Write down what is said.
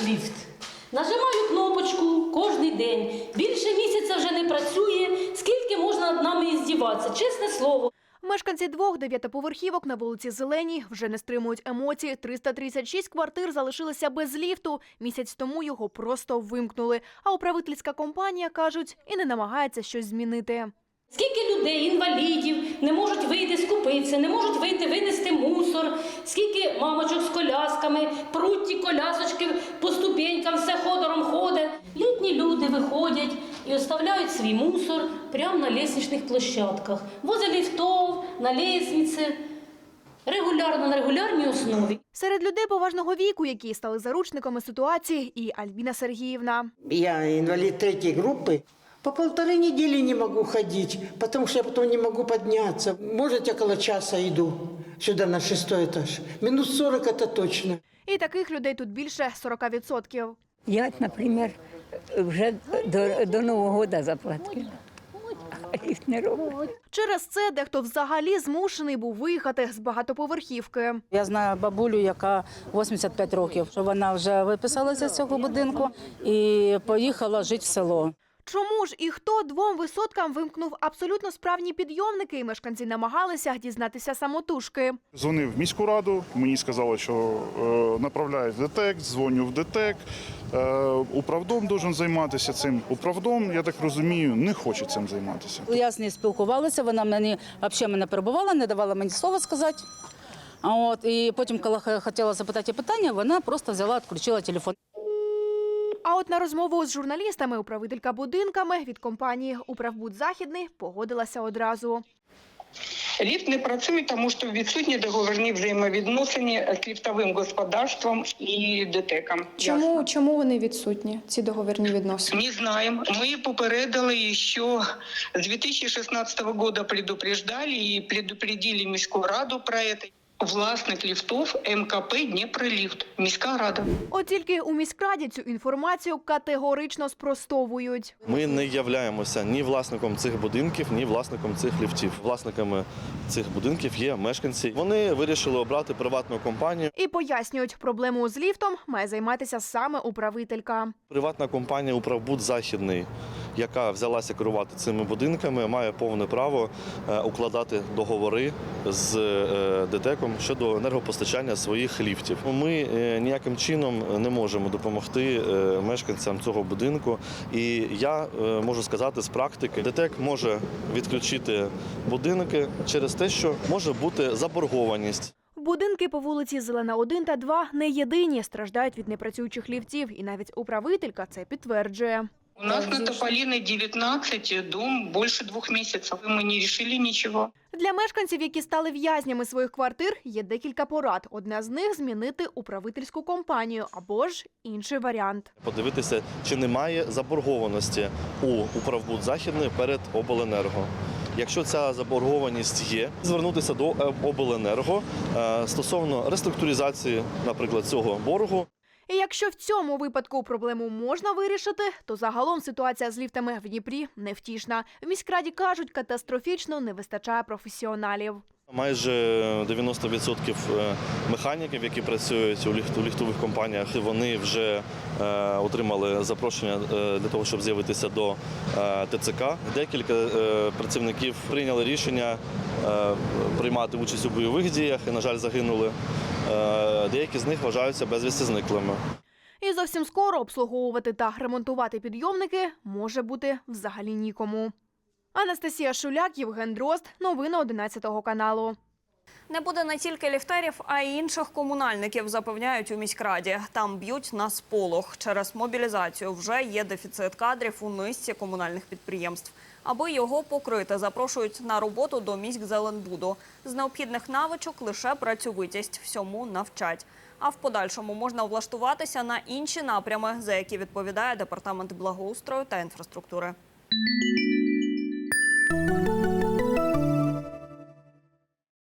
наш ліфт. Нажимаю кнопочку кожен день. Більше місяця вже не працює. Скільки можна над нами здіватися? Чесне слово. Мешканці двох дев'ятиповерхівок на вулиці Зеленій вже не стримують емоцій. 336 квартир залишилися без ліфту. Місяць тому його просто вимкнули. А управительська компанія, кажуть, і не намагається щось змінити. Скільки людей, інвалідів, не можуть вийти скупитися, не можуть вийти винести мусор, скільки мамочок колясками, пруть ті колясочки по ступенькам, все ходором ходить. Літні люди виходять і оставляють свій мусор прямо на лестничних площадках, возле ліфтов, на лестниці, регулярно, на регулярній основі. Серед людей поважного віку, які стали заручниками ситуації, і Альбіна Сергіївна. Я инвалид третьей группы. По полторы недели не могу ходить, потому что я потом не могу подняться. Может, около часа иду сюда на шестой этаж. Минут 40 это точно. І таких людей тут більше 40%. Я, наприклад, вже до, до Нового року заплатила. А не. Через це дехто взагалі змушений був виїхати з багатоповерхівки. Я знаю бабулю, яка 85 років, що вона вже виписалася з цього будинку і поїхала жити в село. Чому ж і хто двом висоткам вимкнув абсолютно справні підйомники, і мешканці намагалися дізнатися самотужки. Дзвонив в міську раду, мені сказали, що е, направляють в ДТЕК, дзвоню в ДТЕК. Е, управдом должен займатися цим. Управдом, я так розумію, не хоче цим займатися. Я з нею спілкувалася, вона мені взагалі мене перебувала, не давала мені слова сказати. А От, і потім, коли хотіла запитати питання, вона просто взяла, відключила телефон. А от на розмову з журналістами управителька будинками від компанії Управбуд Західний погодилася одразу. Ліфт не працює, тому що відсутні договірні взаємовідносини з ліфтовим господарством і ДТЕКом. Чому, чому вони відсутні, ці договірні відносини? Не знаем. Мы попередили еще с 2016 года предупреждали и предупредили Міську раду про это. Власник ліфтов МКП Дніпроліфт. Міська рада. От тільки у міськраді цю інформацію категорично спростовують. Ми не являємося ні власником цих будинків, ні власником цих ліфтів. Власниками цих будинків є мешканці. Вони вирішили обрати приватну компанію. І пояснюють, проблему з ліфтом має займатися саме управителька. Приватна компанія Управбуд Західний, яка взялася керувати цими будинками, має повне право е, укладати договори з е, ДТЕКом щодо енергопостачання своїх ліфтів. Ми е, ніяким чином не можемо допомогти мешканцям цього будинку. І я можу сказати з практики, ДТЕК може відключити будинки через те, що може бути заборгованість. Будинки по вулиці Зелена 1 та 2 не єдині, страждають від непрацюючих ліфтів. І навіть управителька це підтверджує. У нас на Тополиной 19, дом больше двух месяцев. Мы не решили ничего. Для мешканців, які стали в'язнями своїх квартир, є декілька порад. Одна з них змінити управительську компанію або ж інший варіант. подивитися, чи немає заборгованості у управбуд Західної перед обленерго. Якщо ця заборгованість є, звернутися до обленерго е, стосовно реструктуризації, наприклад, цього боргу. І якщо в цьому випадку проблему можна вирішити, то загалом ситуація з ліфтами в Дніпрі невтішна. В міськраді кажуть, катастрофічно не вистачає професіоналів. Майже 90% е, механіків, які працюють у ліфт- ліфтових компаніях, вони вже е, отримали запрошення е, для того, щоб з'явитися до ТЦК. Декілька працівників прийняли рішення приймати участь у бойових діях і, на жаль, загинули. Е, Деякі з них вважаються безвісти зниклими. І зовсім скоро обслуговувати та ремонтувати підйомники може бути взагалі нікому. Анастасія Шуляк, Євген Дрозд. Новини 11 каналу. Не буде не тільки ліфтерів, а й інших комунальників, запевняють у міськраді. Там б'ють на сполох. Через мобілізацію вже є дефіцит кадрів у низці комунальних підприємств. Аби його покрити, запрошують на роботу до міськзеленбуду. З необхідних навичок лише працьовитість, всьому навчать. А в подальшому можна влаштуватися на інші напрями, за які відповідає департамент благоустрою та інфраструктури.